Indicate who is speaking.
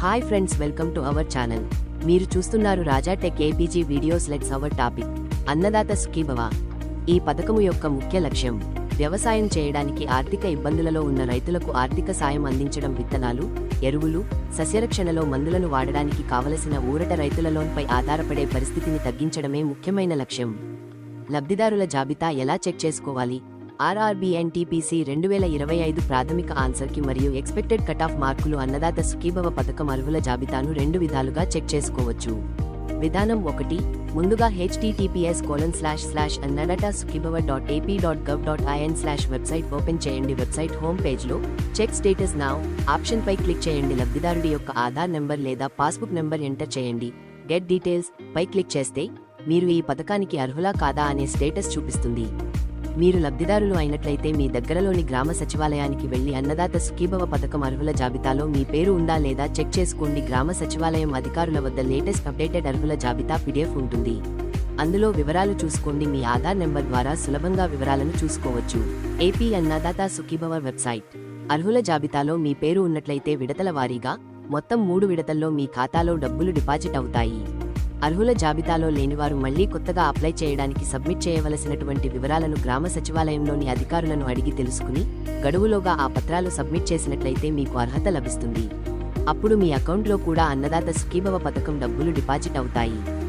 Speaker 1: Hi friends welcome to our channel మీరు చూస్తున్నారు Raja tech APG videos let's our topic Annadata Sukhibhava. ఈ పథకము యొక్క ముఖ్య లక్ష్యం వ్యవసాయం చేయడానికి ఆర్థిక ఇబ్బందులలో ఉన్న రైతులకు ఆర్థిక సాయం అందించడం విత్తనాలు ఎరువులు సస్యరక్షణలో మందులను వాడడానికి కావలసిన ఊరట రైతుల లోన్పై ఆధారపడే పరిస్థితిని తగ్గించడమే ముఖ్యమైన లక్ష్యం. లబ్ధిదారుల జాబితా ఎలా చెక్ చేసుకోవాలి? ఆర్ఆర్బీ ఎన్టీపీసీ రెండు వేల ఇరవై ఐదు ప్రాథమిక ఆన్సర్కి మరియు ఎక్స్పెక్టెడ్ కట్ ఆఫ్ మార్కులు అన్నదాత సుఖీభవ పథకం అర్హుల జాబితాను రెండు విధాలుగా చెక్ చేసుకోవచ్చు. విధానం ఒకటి ముందుగా HTTPS colon slash slash Annadata Sukhibhava dot AP dot gov dot IN slash website open చేయండి వెబ్సైట్ హోమ్ పేజ్లో చెక్ స్టేటస్ నావ్ ఆప్షన్పై క్లిక్ చేయండి. లబ్ధిదారుడి యొక్క ఆధార్ నెంబర్ లేదా పాస్బుక్ నెంబర్ ఎంటర్ చేయండి. గెట్ డీటెయిల్స్ పై క్లిక్ చేస్తే మీరు ఈ పథకానికి అర్హులా కాదా అనే స్టేటస్ చూపిస్తుంది. మీరు లబ్ధిదారులు అయినట్లయితే మీ దగ్గరలోని గ్రామ సచివాలయానికి వెళ్ళి అన్నదాత సుఖీభవ పథకం అర్హుల జాబితాలో మీ పేరు ఉందా లేదా చెక్ చేసుకోండి. గ్రామ సచివాలయం అధికారుల వద్ద లేటెస్ట్ అప్డేటెడ్ అర్హుల జాబితా పీడిఎఫ్ ఉంటుంది. అందులో వివరాలు చూసుకోండి. మీ ఆధార్ నెంబర్ ద్వారా సులభంగా వివరాలను చూసుకోవచ్చు. AP Annadata Sukhibhava website. అర్హుల జాబితాలో మీ పేరు ఉన్నట్లయితే విడతల వారీగా మొత్తం మూడు విడతల్లో మీ ఖాతాలో డబ్బులు డిపాజిట్ అవుతాయి. అర్హుల జాబితాలో లేనివారు మళ్ళీ కొత్తగా అప్లై చేయడానికి సబ్మిట్ చేయవలసినటువంటి వివరాలను గ్రామ సచివాలయంలోని అధికారులను అడిగి తెలుసుకుని గడువులోగా ఆ పత్రాలు సబ్మిట్ చేసినట్లయితే మీకు అర్హత లభిస్తుంది. అప్పుడు మీ అకౌంట్లో కూడా అన్నదాత సుఖీభవ పథకం డబ్బులు డిపాజిట్ అవుతాయి.